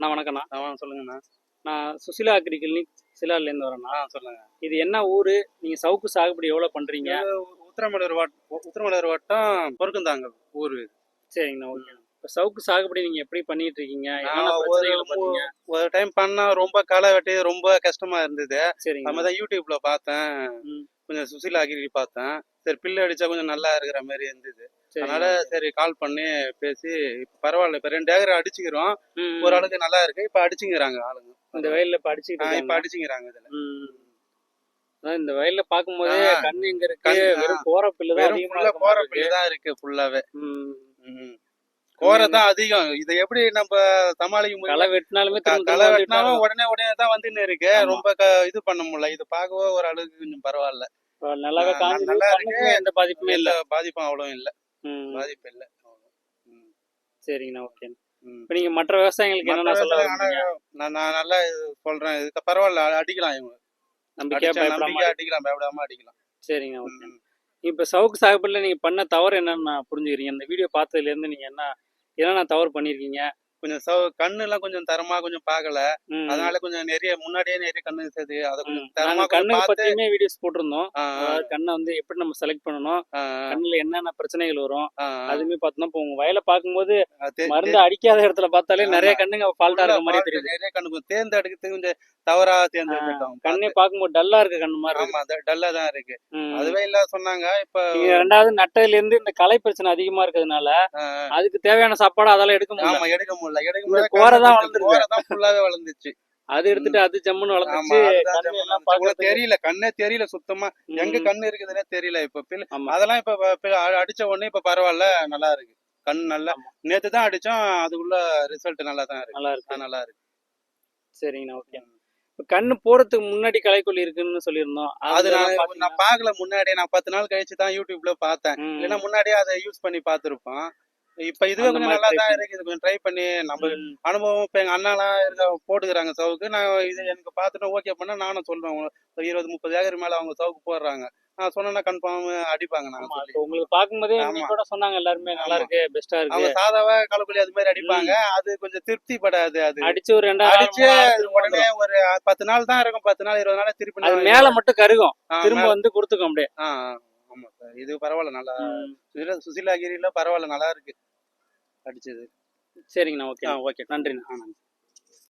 நான் வணக்கண்ணா ஆ சொல்லுங்கண்ணா. நான் சுசிலா அக்ரி கிளினிக் சிலார்லேருந்து வரேண்ணா. சொல்லுங்க. இது என்ன ஊர்? நீங்கள் சவுக்கு சாகுபடி எவ்வளோ பண்ணுறீங்க இது உத்திரமலர் வட்டம் உத்திரமலர் வட்டம் பொறுக்குந்தாங்க ஊரு. சரிங்கண்ணா ஓகே. இப்போ சவுக்கு சாகுபடி நீங்கள் எப்படி பண்ணிட்டு இருக்கீங்க? ஒரு டைம் பண்ணா ரொம்ப களை வெட்டி ரொம்ப கஷ்டமா இருந்தது. சரிங்க நம்ம தான் யூடியூப்ல பார்த்தேன். கொஞ்சம் சுசிலா அகிரி பார்த்தேன். சரி பில்லு அடிச்சா கொஞ்சம் நல்லா இருக்கிற மாதிரி இருந்தது. அதனால சரி கால் பண்ணி பேசி பரவாயில்ல இப்ப ரெண்டு ஏக்கர் அடிச்சுக்கிறோம். ஒரு அளவுக்கு நல்லா இருக்கு. இப்ப அடிச்சுங்கிறாங்க ஆளுங்க. இந்த வயல்ல இப்போ இப்ப. அடிச்சுங்கிறாங்க இதுல. இந்த வயல்ல பார்க்கும்போதே ஆ. கண்ணு எங்க இருக்கு. வெறும் கோர பில்லு தான் வெறும் அதிகமா ஃபுல்லா இருக்க கோர மாதிரி இருக்கு. பில்லு தான் இருக்கு ஃபுல்லாவே. கோரை தான் அதிகம். இதை எப்படி நம்ம சமாளிக்க முடியும்? களை வெட்டினாலுமே களை வெட்டினாலும் உடனே உடனே தான் வந்துன்னு இருக்கு. ரொம்ப இது பண்ண முடியல. இது பார்க்கவே ஒரு அளவுக்கு கொஞ்சம் பரவாயில்ல. நல்லாவே நல்லா கண்ணுக்குமே எந்த பாதிப்புமே இல்ல. பாதிப்பும் அவ்வளவு இல்ல. பாதிப்பு இல்ல. சரிங்கண்ணா ஓகே. இப்போ நீங்க மற்ற விவசாயிகளுக்கு என்னென்ன சொல்ல? நான் நான் நல்லா சொல்றேன். இதுக்கு பரவாயில்ல அடிக்கலாம் இவங்க. நம்பிக்கையா அடிச்சா பயப்படாம நம்பிக்கை அடிக்கலாம் பயப்படாம அடிக்கலாம். சரிங்க ஓகே. இப்போ சவுக்கு சாகுபடியில் நீங்க பண்ண தவறு என்னன்னு நான் புரிஞ்சுக்கிறீங்க. இந்த வீடியோ பார்த்ததுல இருந்து நீங்க என்ன என்னென்ன தவறு பண்ணிருக்கீங்க கொஞ்சம் சவ கண்ணு எல்லாம் கொஞ்சம் தரமா கொஞ்சம் பார்க்கல ம். அதனால கொஞ்சம் நிறைய முன்னாடியே நிறைய கண்ணு சேர்த்து அதை. கொஞ்சம் தரமா பார்த்து பத்தியுமே வீடியோஸ் போட்டிருந்தோம். கண்ணை வந்து எப்படி நம்ம செலக்ட் பண்ணணும் கண்ணுல என்னென்ன பிரச்சனைகள் வரும் அதுவுமே பார்த்தோம்னா இப்போ உங்க வயலை பார்க்கும்போது மருந்து அடிக்காத இடத்துல பார்த்தாலே. நிறைய கண்ணுங்க ஃபால்ட்டா இருக்க மாதிரி தெரியுது. நிறைய கண்ணு கொஞ்சம் தேர்ந்தெடுக்கிறது கொஞ்சம் தவறா தேர்ந்தெடுத்துட்டோம். கண்ணே பார்க்கும்போது டல்லா இருக்க கண்ணு மாதிரி. ஆமா டல்லா தான் இருக்கு. அதுவே இல்ல சொன்னாங்க இப்ப ரெண்டாவது நட்டதுல இருந்து இந்த கலை பிரச்சனை அதிகமா இருக்கிறதுனால அதுக்கு தேவையான சாப்பாடு அதால எடுக்க முடியல. ஆமா எடுக்க முடியல. எடுக்க முடியல கோரை தான் கண்ணு வளர்ந்துருக்கு. கோரை தான் ஃபுல்லாவே வளர்ந்துச்சு. அது எடுத்துட்டு அது ஜம்முன்னு வளர்ந்துச்சு. தெரியல கண்ணே தெரியல சுத்தமா. எங்க கண்ணு இருக்குதுன்னே தெரியல இப்ப. அதெல்லாம் இப்ப அடிச்ச உடனே இப்ப பரவாயில்ல நல்லா இருக்கு. கண் நல்லா. நேத்து தான் அடிச்சோம் அதுக்குள்ள ரிசல்ட் நல்லா தான் இருக்கு. நல்லா இருக்கு. நல்லா இருக்கு. சரிங்கண்ணா ஓகே. கண்ணு போறதுக்கு முன்னாடி களைக்கொல்லி இருக்குன்னு சொல்லியிருந்தோம். அது நான் நான் பாக்கல முன்னாடியே. நான் பத்து நாள் கழிச்சு தான் யூடியூப்ல பார்த்தேன். இல்லைன்னா முன்னாடியே அதை யூஸ் பண்ணி பார்த்திருப்போம். இப்ப இதுவே அந்த கொஞ்சம் நல்லா தான் இருக்கு இது கொஞ்சம் ட்ரை பண்ணி நம்ம. அனுபவம் இப்ப எங்க அண்ணாலாம் இருக்க போட்டுக்கிறாங்க சவுக்கு. நான் இது எனக்கு பார்த்துட்டு ஓகே பண்ணா நானும் சொல்றேன் ஒரு இருபது முப்பது ஏக்கர் மேல அவங்க சவுக்கு போடுறாங்க. நான் சொன்னா கன்ஃபார்ம் அடிப்பாங்க நாங்க உங்களுக்கு பார்க்கும்போதே கூட சொன்னாங்க எல்லாருமே நல்லா. இருக்கு பெஸ்டா இருக்கு. அவங்க சாதாவா கலக்குள்ளி அது மாதிரி அடிப்பாங்க. அது கொஞ்சம் திருப்தி படாது அது. அடிச்சு ஒரு ரெண்டாயிரம் அடிச்சு உடனே ஒரு பத்து நாள் தான் இருக்கும். பத்து நாள் இருபது நாள் திருப்பி மேல மட்டும் கருகும். திரும்ப வந்து கொடுத்துக்கும் அப்படியே. ஆமா சார். இது பரவாயில்ல நல்லா. சுசிலா சுசிலாகிரியில பரவாயில்ல நல்லா இருக்கு. அடிச்சது. சரிங்கண்ணா ஓகே ஓகே. நன்றிண்ணா. நன்றி.